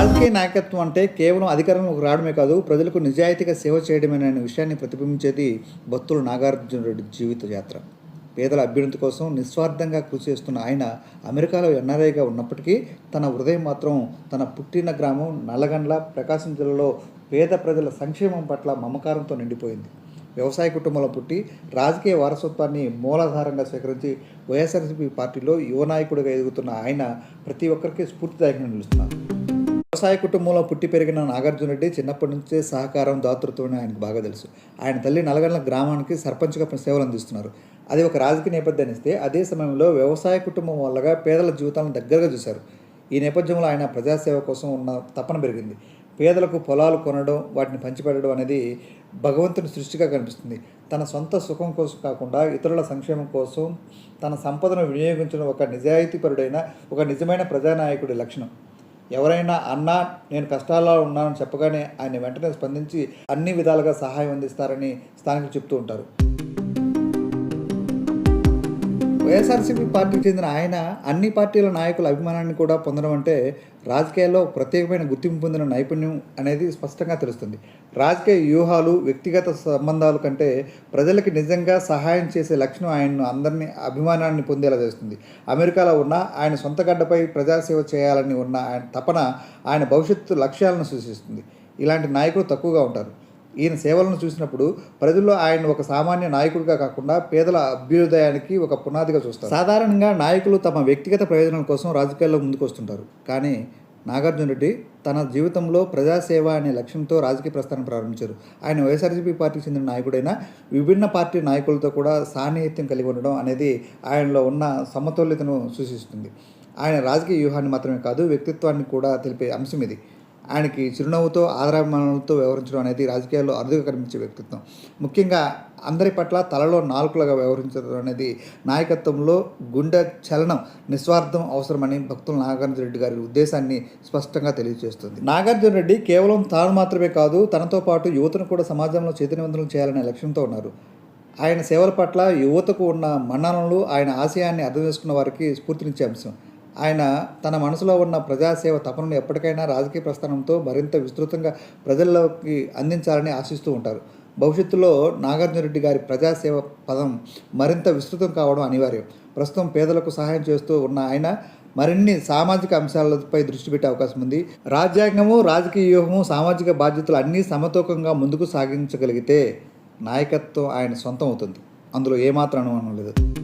రాజకీయ నాయకత్వం అంటే కేవలం అధికారంలోకి రావడమే కాదు ప్రజలకు నిజాయితీగా సేవ చేయడమే అనే విషయాన్ని ప్రతిబింబించేది భక్తులు నాగార్జున రెడ్డి జీవిత యాత్ర. పేదల అభ్యున్నతి కోసం నిస్వార్థంగా కృషి చేస్తున్న ఆయన అమెరికాలో ఎన్ఆర్ఐగా ఉన్నప్పటికీ తన హృదయం మాత్రం తన పుట్టిన గ్రామం నల్లగండ్ల ప్రకాశం జిల్లాలో పేద ప్రజల సంక్షేమం పట్ల మమకారంతో నిండిపోయింది. వ్యవసాయ కుటుంబంలో పుట్టి రాజకీయ వారసత్వాన్ని మూలాధారంగా స్వీకరించి వైఎస్ఆర్సీపీ పార్టీలో యువ నాయకుడిగా ఎదుగుతున్న ఆయన ప్రతి ఒక్కరికి స్ఫూర్తిదాయకంగా నిలుస్తున్నారు. వ్యవసాయ కుటుంబంలో పుట్టి పెరిగిన నాగార్జున రెడ్డి చిన్నప్పటి నుంచే సహకారం దాతృత్వం ఆయనకు బాగా తెలుసు. ఆయన తల్లి నలగండ్ల గ్రామానికి సర్పంచ్గా సేవలు అందిస్తున్నారు. అది ఒక రాజకీయ నేపథ్యాన్ని ఇస్తే అదే సమయంలో వ్యవసాయ కుటుంబం వల్లగా పేదల జీవితాలను దగ్గరగా చూశారు. ఈ నేపథ్యంలో ఆయన ప్రజాసేవ కోసం ఉన్న తపన పెరిగింది. పేదలకు పొలాలు కొనడం వాటిని పంచిపెట్టడం అనేది భగవంతుని సృష్టిగా కనిపిస్తుంది. తన సొంత సుఖం కోసం కాకుండా ఇతరుల సంక్షేమం కోసం తన సంపదను వినియోగించడం ఒక నిజాయితీపరుడైన ఒక నిజమైన ప్రజానాయకుడి లక్షణం. ఎవరైనా అన్నా నేను కష్టాల్లో ఉన్నానని చెప్పగానే ఆయన వెంటనే స్పందించి అన్ని విధాలుగా సహాయం అందిస్తారని స్థానికులు చెప్తూ ఉంటారు. వైఎస్ఆర్సీపీ పార్టీకి చెందిన ఆయన అన్ని పార్టీల నాయకుల అభిమానాన్ని కూడా పొందడం అంటే రాజకీయాల్లో ప్రత్యేకమైన గుర్తింపు పొందిన నైపుణ్యం అనేది స్పష్టంగా తెలుస్తుంది. రాజకీయ వ్యూహాలు వ్యక్తిగత సంబంధాల కంటే ప్రజలకి నిజంగా సహాయం చేసే లక్షణం ఆయన్ను అందరినీ అభిమానాన్ని పొందేలా చేస్తుంది. అమెరికాలో ఉన్న ఆయన సొంత గడ్డపై ప్రజాసేవ చేయాలని ఉన్న ఆయన తపన ఆయన భవిష్యత్తు లక్ష్యాలను సూచిస్తుంది. ఇలాంటి నాయకులు తక్కువగా ఉంటారు. ఈయన సేవలను చూసినప్పుడు ప్రజల్లో ఆయన ఒక సామాన్య నాయకుడిగా కాకుండా పేదల అభ్యుదయానికి ఒక పునాదిగా చూస్తారు. సాధారణంగా నాయకులు తమ వ్యక్తిగత ప్రయోజనాల కోసం రాజకీయాల్లో ముందుకొస్తుంటారు కానీ నాగార్జున రెడ్డి తన జీవితంలో ప్రజాసేవ అనే లక్ష్యంతో రాజకీయ ప్రస్థానం ప్రారంభించారు. ఆయన వైఎస్ఆర్సీపీ పార్టీకి చెందిన నాయకుడైన విభిన్న పార్టీ నాయకులతో కూడా సాన్నిహిత్యం కలిగి ఉండడం అనేది ఆయనలో ఉన్న సమతుల్యతను సూచిస్తుంది. ఆయన రాజకీయ వ్యూహాన్ని మాత్రమే కాదు వ్యక్తిత్వాన్ని కూడా తెలిపే అంశం ఇది. ఆయనకి చిరునవ్వుతో ఆదరాభిమానాలతో వ్యవహరించడం అనేది రాజకీయాల్లో అరుదుగా కనిపించే వ్యక్తిత్వం. ముఖ్యంగా అందరి పట్ల తలలో నాలుకలుగా వ్యవహరించడం అనేది నాయకత్వంలో గుండె చలనం నిస్వార్థం అవసరమని భక్తుల నాగార్జున రెడ్డి గారి ఉద్దేశాన్ని స్పష్టంగా తెలియజేస్తుంది. నాగార్జున రెడ్డి కేవలం తాను మాత్రమే కాదు తనతో పాటు యువతను కూడా సమాజంలో చైతన్యవంతులు చేయాలనే లక్ష్యంతో ఉన్నారు. ఆయన సేవల పట్ల యువతకు ఉన్న మన్ననలు ఆయన ఆశయాన్ని అర్థం చేసుకున్న వారికి స్ఫూర్తినిచ్చే అంశం. ఆయన తన మనసులో ఉన్న ప్రజాసేవ తపనను ఎప్పటికైనా రాజకీయ ప్రస్థానంతో మరింత విస్తృతంగా ప్రజల్లోకి అందించాలని ఆశిస్తూ ఉంటారు. భవిష్యత్తులో నాగార్జునరెడ్డి గారి ప్రజాసేవ పదం మరింత విస్తృతం కావడం అనివార్యం. ప్రస్తుతం పేదలకు సహాయం చేస్తూ ఉన్న ఆయన మరిన్ని సామాజిక అంశాలపై దృష్టి పెట్టే అవకాశం ఉంది. రాజ్యాంగము రాజకీయ వ్యూహము సామాజిక బాధ్యతలు అన్నీ సమతూకంగా ముందుకు సాగించగలిగితే నాయకత్వం ఆయన సొంతం అవుతుంది. అందులో ఏమాత్రం అనుమానం లేదు.